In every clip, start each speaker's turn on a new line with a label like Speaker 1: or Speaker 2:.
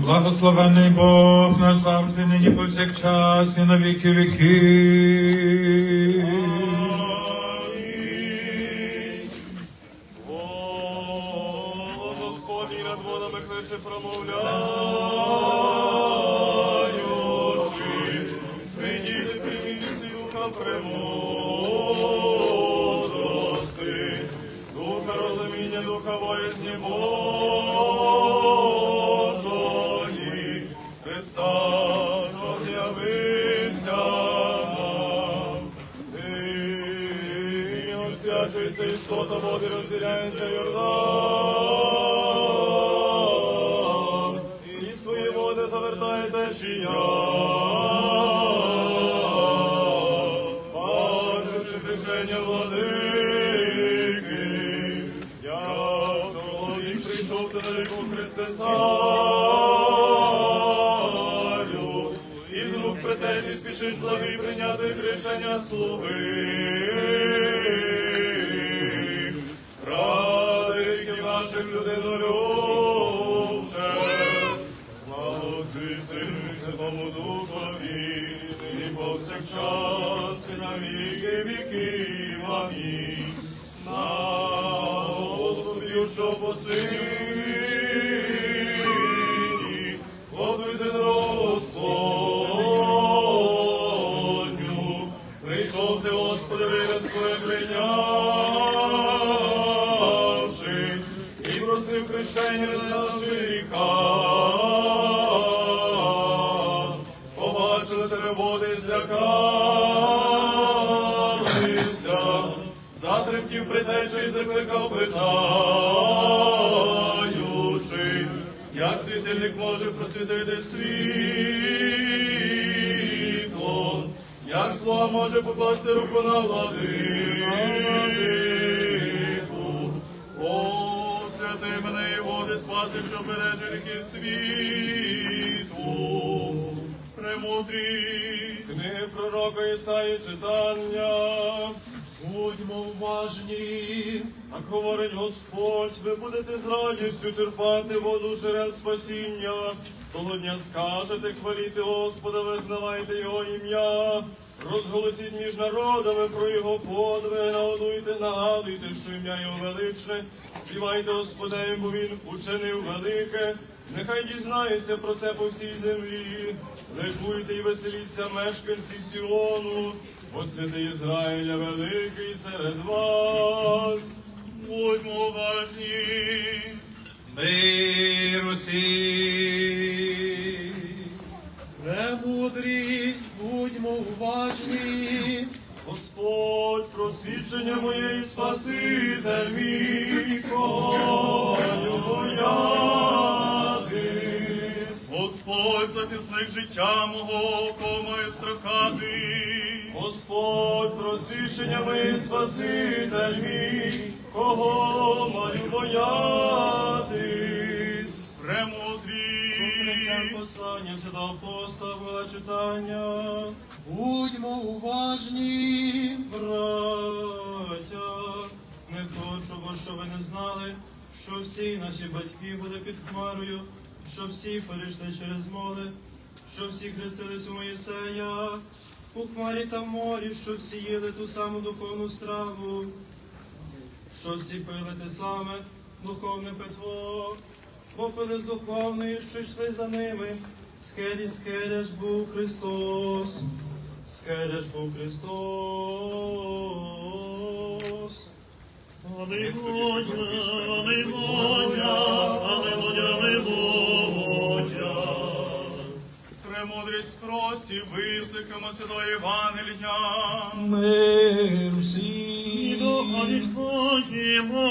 Speaker 1: Благословений Бог наш завжди, нині повсякчас і на віки віки.
Speaker 2: Голос Господній над водами кличе промовляючи. Істота води, розділяється Йордан. І свої води завертає течія. Бачивши хрещення владики, я чоловік прийшов до Христе царю, і з рук претензій спішить благий прийняти хрещення слуги. Ради віків наших людинолюбче, слава Отцю і Сину Святому Духові, і повсякчас і на віки віків. Амінь. На Господі, що по сині, затремтів притече і закликав питаючи, як світильник може просвітити світло, як слуга може покласти руку на владику. О, святи мене і води спаси, що береже ріки світу. Премудрість, книги пророка Ісаї читання. Будьмо уважні, так говорить Господь, ви будете з радістю черпати воду джерел спасіння. Того дня скажете, хваліти Господа, визнавайте Його ім'я. Розголосіть між народами про його подвиги, нагодуйте, нагадуйте, що ім'я його величне. Співайте Господеві, бо він учинив велике. Нехай дізнається про це по всій землі. Ликуйте і веселіться мешканці Сіону, бо Ізраїля великий серед вас. Будьмо уважні.
Speaker 1: Мир усім.
Speaker 3: Премудрість, будьмо уважні,
Speaker 2: Господь, просвідчення моє і Спаситель мій, кого боятись. Господь, захисник життя мого, кого маю страхати. Господь, просвідчення моє Спаситель мій, кого маю боятись. Премудрість.
Speaker 3: послання святого апостола читання. Будьмо уважні, браття. Не хочу, бо що ви не знали, що всі наші батьки були під хмарою, що всі перейшли через моли, що всі хрестились у Моїсея, у хмарі та морі, що всі їли ту саму духовну страву, що всі пили те саме духовне питво, бо пили з духовної, що йшли за ними. Схелі, схеля ж був Христос, схеля ж був Христос.
Speaker 2: Аллилуйя, аллилуйя, аллилуйя. Премудрість просі, вислухаємо Святого Євангелія.
Speaker 3: Мир
Speaker 2: І
Speaker 3: усім.
Speaker 2: доходимо.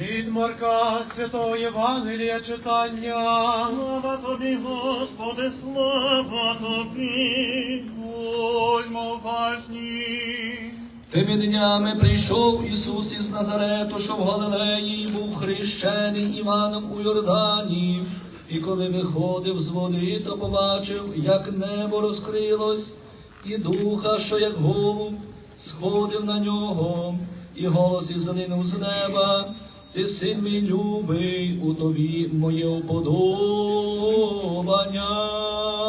Speaker 3: Від Марка Святого Євангелія читання.
Speaker 2: Слава тобі, Господи, слава тобі. Будьмо уважні.
Speaker 4: Тими днями прийшов Ісус із Назарету, що в Галилеї, був хрещений Іваном у Йордані. І коли виходив з води, то побачив, як небо розкрилось, і духа, що як голуб, сходив на нього, і голос ізлинув з неба. ти син мій любий, у тобі моє уподобання.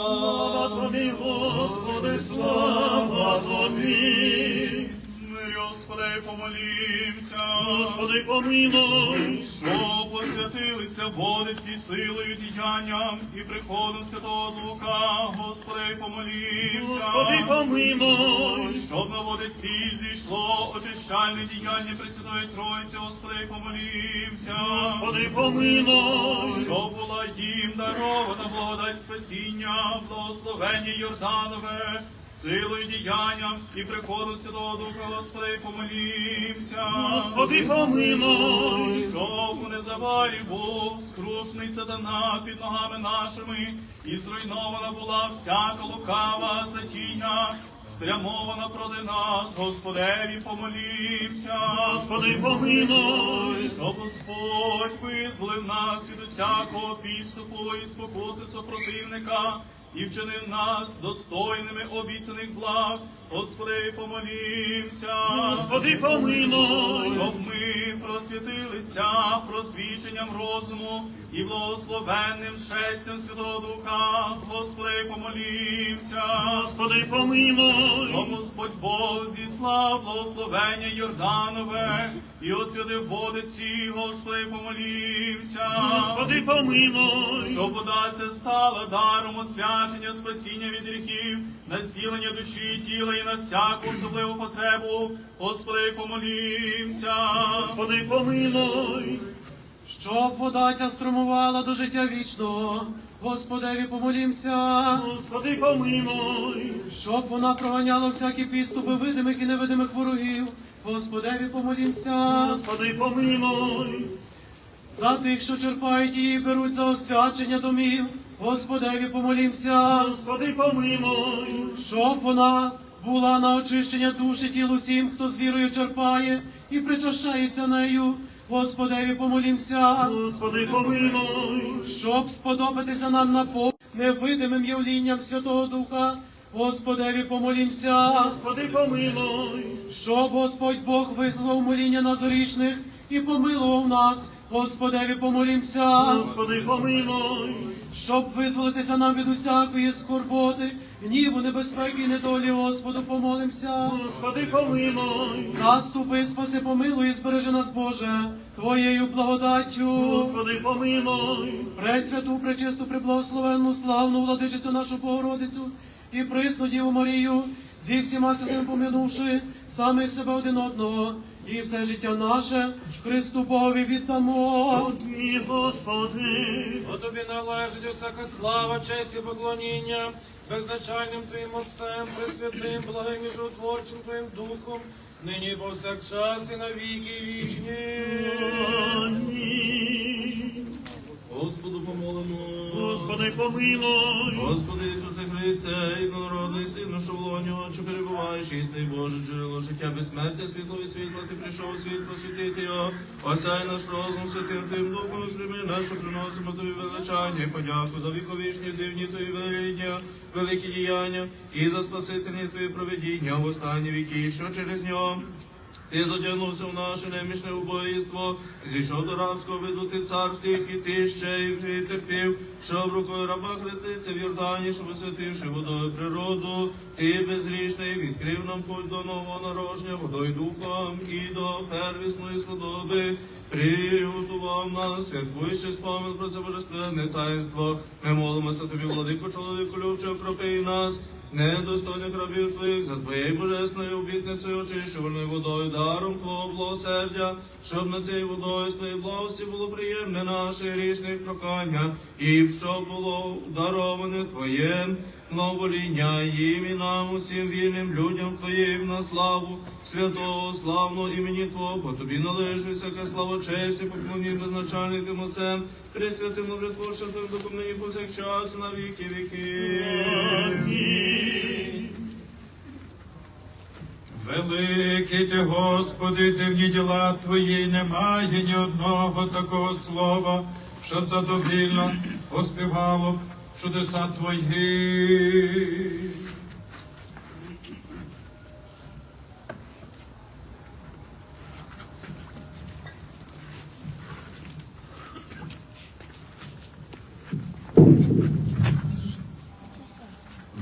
Speaker 5: Слава тобі, Господи, слава тобі.
Speaker 6: Господи, помолімся.
Speaker 5: Господи, помилуй.
Speaker 6: Що посвятилися води ці силою діянням і приходом Святого Духа, Господи, помолімся.
Speaker 5: Господи, помилуй.
Speaker 6: Щоб на води ці зійшло очищальне діяння Пресвятої Троїці, Господи, помолімся.
Speaker 5: Господи, помилуй.
Speaker 6: Щоб була їм дарована благодать спасіння, благословення Йорданове, силою діянням і приходом Святого Духа, Господи, помолімся.
Speaker 5: Господи, помилуй.
Speaker 6: Щоб у незабарі був скрушний сатана під ногами нашими, і зруйнована була всяка лукава затіння, спрямована проти нас, Господеві, помолімся.
Speaker 5: Господи, помилуй.
Speaker 6: Щоб Господь визволив нас від усякого підступу і спокуси супротивника і вчинив нас достойними обіцяних благ. Господи, помолімся.
Speaker 5: Господи, помилуй.
Speaker 6: Щоб ми просвітилися просвіченням розуму і благословенним шестям Святого Духа. Господи, помолімся.
Speaker 5: Господи, помилуй.
Speaker 6: Щоб Господь Бог зіслав благословення Йорданове і освятив води ці, Господи, помолімся.
Speaker 5: Господи, помилуй.
Speaker 6: Щоб вода ця стала даром освячення, спасіння від гріхів, насілення душі і тіла і на всяку особливу потребу. Господи, помолімся.
Speaker 5: Господи, помилуй.
Speaker 7: Щоб вода ця струмувала до життя вічного, Господеві помолімся,
Speaker 5: Господи, помилуй.
Speaker 7: щоб вона проганяла всякі підступи видимих і невидимих ворогів, Господеві помолімся,
Speaker 5: Господи, помилуй.
Speaker 7: за тих, що черпають її, і беруть за освячення домів, Господеві помолімся,
Speaker 5: Господи, помилуй.
Speaker 7: щоб вона була на очищення душі тіл усім, хто з вірою черпає і причащається нею, Господеві помолімся.
Speaker 5: Господи, помилуй.
Speaker 7: щоб сподобатися нам на пов невидимим явлінням Святого Духа, Господеві помолімся,
Speaker 5: Господи, помилуй.
Speaker 7: щоб Господь Бог висловив моління назорічних і помилував нас, Господеві помолімся,
Speaker 5: Господи, помилуй.
Speaker 7: щоб визволитися нам від усякої скорботи, гніву, небезпеки і недолі, Господу помолимся.
Speaker 5: Господи, помилуй.
Speaker 7: Заступи, спаси, помилуй і збережи нас, Боже, Твоєю благодаттю.
Speaker 5: Господи, помилуй.
Speaker 7: Пресвяту, пречисту, преблагословенну, славну владичицю нашу Богородицю і присну Діву Марію, зі всіма святим помінувши самих себе один одного, і все життя наше Христу Богові віддамо.
Speaker 5: Ні, Господи.
Speaker 8: Бо тобі належить усяка слава, честь і поклоніння, безначальним Твоїм Отцем, пресвятим, благим і животворчим Твоїм Духом, нині повсякчас і на віки вічні.
Speaker 6: Господу помолимо.
Speaker 5: Господи, помилуй.
Speaker 6: Господи Ісусе Христе, єдинородний Сину, що в лоні очі перебуваєш, істий Боже, джерело життя безсмертя, світло від світла, ти прийшов світ просвітити його. Осяй наш розум святим тим духом, прийми нашу приносимо тобі величання і подяку за віковічні дивні твої веління, великі діяння і за спасительні твої проведіння в останні віки, що через нього. Ти задягнувся в наше немічне убоїство, зійшов до рабського виду ти цар всіх, і ти ще й терпів, щоб рукою раба хреститься в Йордані, щоб освятивши водою природу, ти безгрішний відкрив нам путь до нового народження, водою духом і до первісної сподоби. Приготував нас, як святкуючи спомин про це божественне таїнство. Ми молимося тобі, владику, чоловіку, любче, пропий нас. Недостойних рабів твоїх за твоєю божественною обітницею очищувальною водою, даром Твого благосердя, щоб на цій водою з твоєї благості було приємне наше грішних прохання, і щоб було дароване Твоє новоління їм і нам, усім вільним людям Твоїм на славу, святого, славного імені Твого, бо тобі належить всяка слава, честь і поклоніння безначальним Отцем, Пресвятим духом нині повсякчас і на віки віки.
Speaker 1: Великий ти, Господи, дивні діла Твої, немає ні одного такого слова, що задовільно поспівало чудеса твої.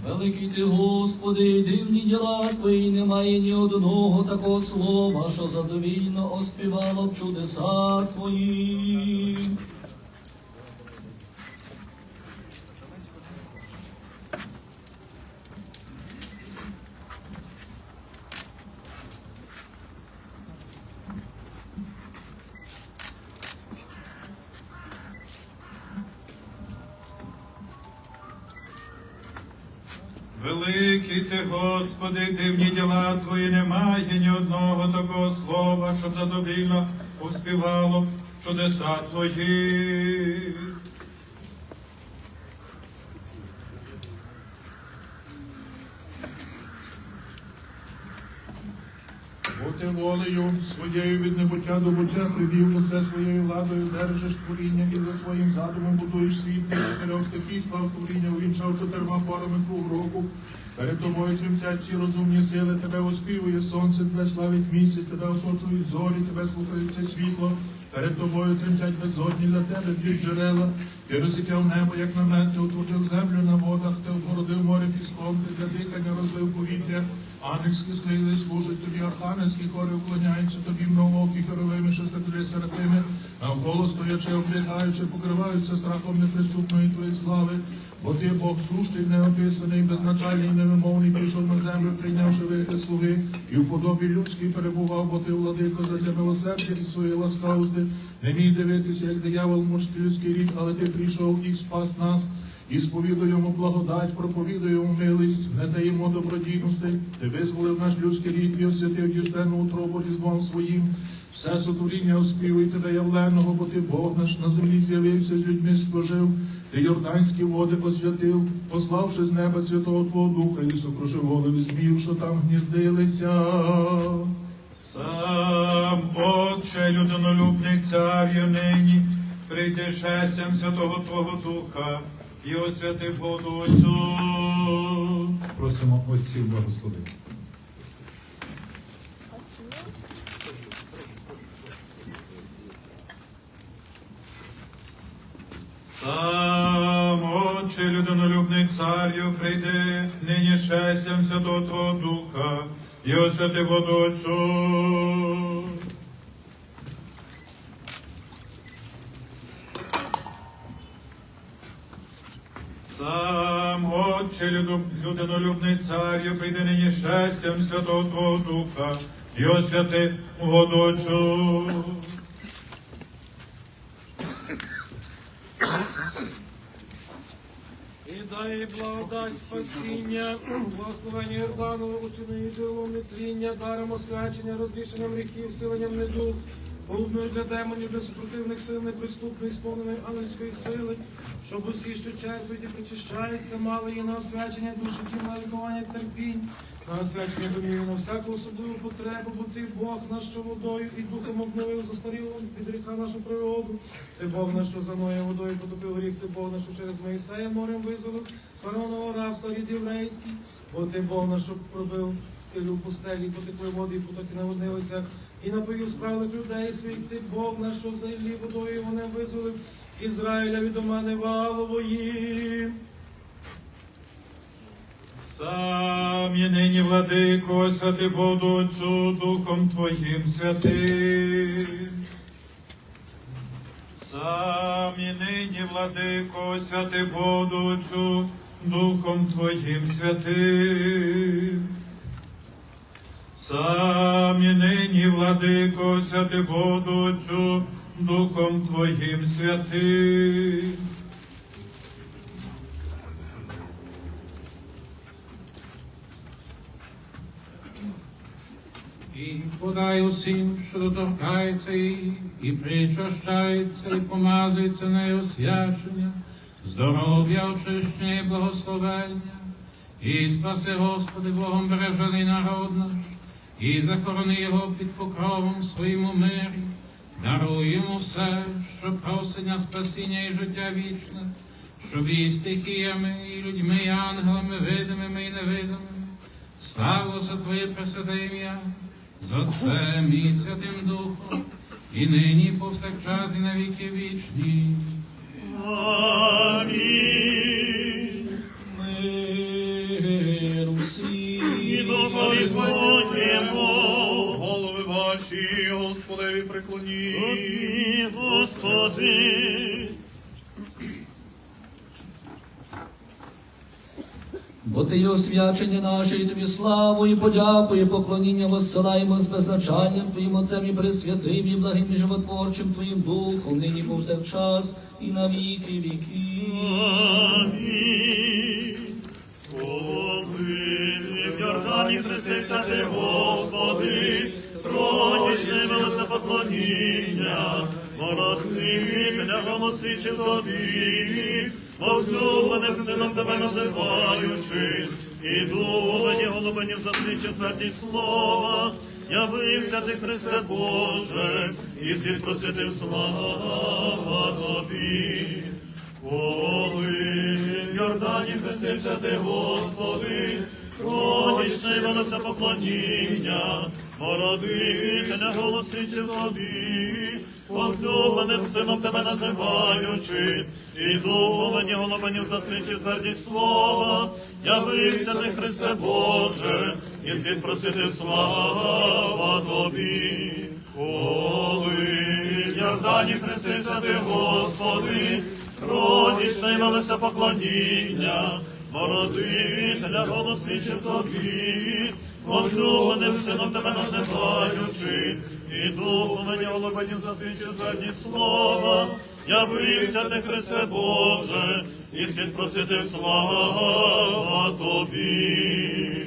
Speaker 4: Великий ти, Господи, дивні діла твої, немає ні одного такого слова, що задовільно оспівало б чудеса твої.
Speaker 1: Великий ти, Господи, дивні діла Твої, немає ні одного такого слова, щоб задовільно успівало чудеса Твої.
Speaker 9: Бо ти волею своєю від небуття до буття привів усе своєю владою, держиш творіння і за своїм задумом будуєш світ, ти чотирьох стихій склав творіння, увінчав чотирма порами круг року. Перед тобою тремтять всі розумні сили, тебе оспівує сонце, тебе славить місяць, тебе оточують зорі, тебе слухається світло. Перед тобою тремтять безодні для тебе б'ють джерела. Ти розіп'яв небо, як намет, ти утворив землю на водах, ти обгородив море піском, ти для дихання розлив повітря. Ангельські сили служать тобі, архангельські хори вклоняються тобі, многоокі херовими, що статує серед навколо стоячи, облягаючи, покриваються страхом неприступної твоєї слави. Бо ти Бог сущий, неописаний, безначальний, невимовний, прийшов на землю, прийнявши вигляд слуги, і в подобі людській перебував, бо ти владико за тебе милосердя і своєї ласкавости. Не міг дивитися, як диявол мужський людський рік, але ти прийшов і спас нас. І сповідуємо благодать, проповідуємо милість, не даємо добродійності. Ти визволив наш людський рід і освятив діжденну утробу різдвом своїм. Все сотворіння оспівує тебе явленого, бо ти Бог наш на землі з'явився, з людьми служив. Ти Йорданські води посвятив, пославши з неба святого Твого Духа і сокрушив голови змів, що там гніздилися.
Speaker 1: Сам Отче, людинолюбний царю нині, прийди шестям Святого Твого Духа і освяти воду Отцю.
Speaker 10: Просимо отців благословити.
Speaker 1: Сам Отче, людинолюбний царю, прийди нині шестям Святого Твого Духа і освяти воду Отцю. Сам Отче, люду- людинолюбний царю, прийди нині шестям Святого Твого Духа і освяти воду Отцю.
Speaker 8: І дай благодать спасіння, благословення Йорданову, учинення джерелом нетління, даром освячення, розрішенням гріхів, силенням недуг, голубною для демонів, для супротивних сил, неприступної, сповненої ангельської сили, щоб усі, що черпають і причащаються, мали її на освячення душі, тіла, лікування терпінь, на освячення домів, на всяку особливу потребу, бо ти Бог наш, що водою і духом обновив застарілу від гріха нашу природу. Ти Бог наш, що за мною водою потопив гріх, ти Бог наш, що через Моїсея морем визволив фараонового рабства від єврейський. Бо ти Бог наш, що пробив скелю в пустелі, потекли води, і потоки наводнилися, і напоїв справних людей своїх. Ти Бог наш, що за водою вони визволив Ізраїля від мене валової.
Speaker 1: Сам є нині, владико, святи Отцю Духом Твоїм святим. Сам є нині, владико, святи Отцю Духом Твоїм святим. Сам є нині, владико, святи Отцю Духом Твоїм святим.
Speaker 11: І подай усім, що доторкається її, і причащається, і помазується нею освячення, здоров'я, очищення і благословення, і спаси, Господи, Богом бережений народ наш, і захорони його під покровом своїм у мирі, даруй йому все, що просить на спасіння і життя вічне, щоб і стихіями, і людьми, і ангелами, видимими і невидимими, Славилося Твоє пресвяте ім'я, за це мій Святим Духом, і нині, і повсякчас, і навіки вічні.
Speaker 5: Амінь.
Speaker 4: Духові Твоєму, голови ваші, Господеві, приклоніть. Господи. Бо ти є освячення наше, і тобі славу, і подяку, і поклоніння воссилаємо з беззначанням Твоїм Отцем і Пресвятим, і благим і животворчим Твоїм Духом, нині повсякчас, і на віки.
Speaker 5: Коли в Йордані хрестився ти, Господи, тронічне велице поклоніння, воротителя голосичив тобі, возлюбленим сином тебе називаючи, і думані голубинів засвідчив твердість слова, явився ти, Христе Боже, і світ просвітив слава тобі. Коли в Йордані хрестився ти, Господи, родичне велося поклоніння, породителя голосичив тобі, возлюбленим сином тебе називаючи, і духовені голубинів засвітив твердість слова, явився ти, Христе Боже, і світ просвітив слава тобі. Коли Йордані хрестився ти, Господи, Родічне й велося поклоніння, Бородителя голосвічив тобі, возлюбленим сином тебе називаючи, і духом мені голубинів засвідчив тверді слова, явився ти, Христе Боже, і світ проситив слава тобі.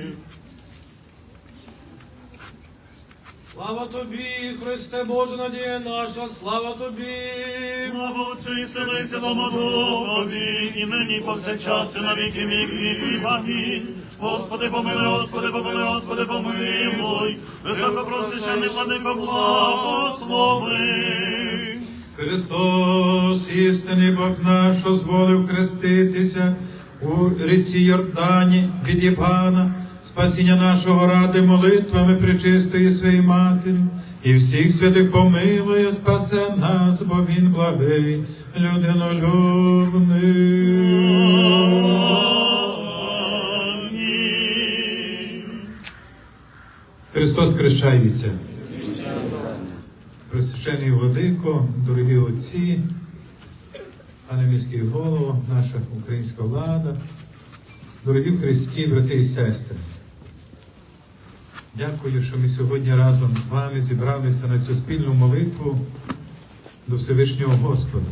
Speaker 8: Слава тобі, Христе Боже, надія наша, слава тобі.
Speaker 5: Слава Отцю і Сину і Святому Духові, і нині і повсякчас, і на віки віків. Амінь. Господи, помилуй, Господи, помилуй, Господи, помилуй. Високопросвящений владико, благослови.
Speaker 1: Христос, істинний Бог наш, дозволив хреститися у ріці Йордані від Івана, спасіння нашого ради молитвами причистої своєї матері, і всіх святих помилує, спасе нас, бо він благий, людинолюбний. Христос хрещається. Пресвящений владико, дорогі отці, пане міський голово, наша українська влада, дорогі в Христі, брати і сестри. Дякую, що ми сьогодні разом з вами зібралися на цю спільну молитву до Всевишнього Господа,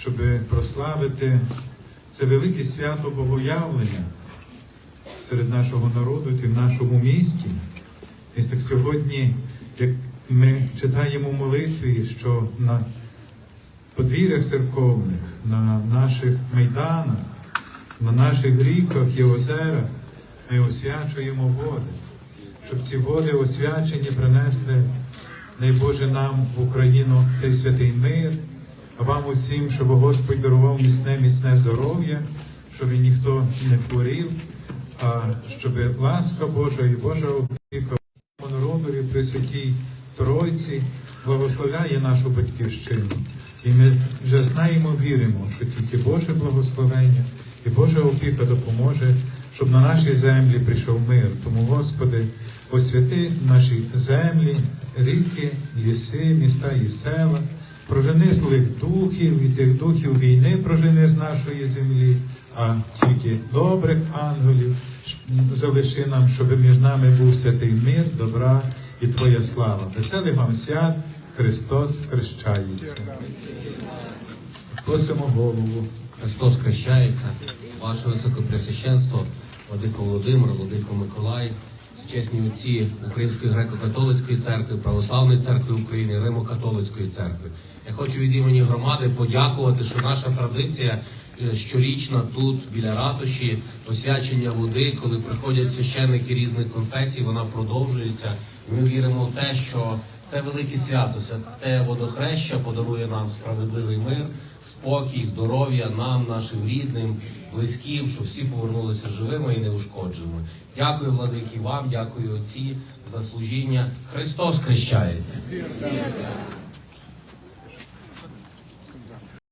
Speaker 1: щоб прославити це велике свято Богоявлення серед нашого народу і в нашому місті. І так сьогодні, як ми читаємо молитві, що на подвір'ях церковних, на наших майданах, на наших ріках і озерах ми освячуємо води, щоб ці води освячені принесли, дай Боже, нам в Україну цей святий мир, а вам усім, щоб Господь дарував міцне, міцне здоров'я, щоб ніхто не хворів, а щоб ласка Божа і Божа опіка народові при святій Тройці благословляє нашу батьківщину. І ми вже знаємо, віримо, що тільки Боже благословення і Божа опіка допоможе, щоб на нашій землі прийшов мир. Тому, Господи, освяти наші землі, ріки, ліси, міста і села, прожени злих духів і тих духів війни прожени з нашої землі, а тільки добрих ангелів залиши нам, щоб між нами був святий мир, добра і Твоя слава. Веселих вам свят, Христос хрещається. Просимо голову.
Speaker 12: Христос хрещається, ваше високопресвященство, Владико Володимир, Владико Миколай, чесні отці Української греко-католицької церкви, Православної церкви України, Римо-католицької церкви. Я хочу від імені громади подякувати, що наша традиція е, щорічна тут, біля ратуші, освячення води, коли приходять священники різних конфесій, вона продовжується. Ми віримо в те, що це велике свято, святе водохреща подарує нам справедливий мир, спокій, здоров'я нам, нашим рідним, близьким, щоб всі повернулися живими і неушкодженими. Дякую, владики, вам, дякую отці за служіння. Христос хрещається.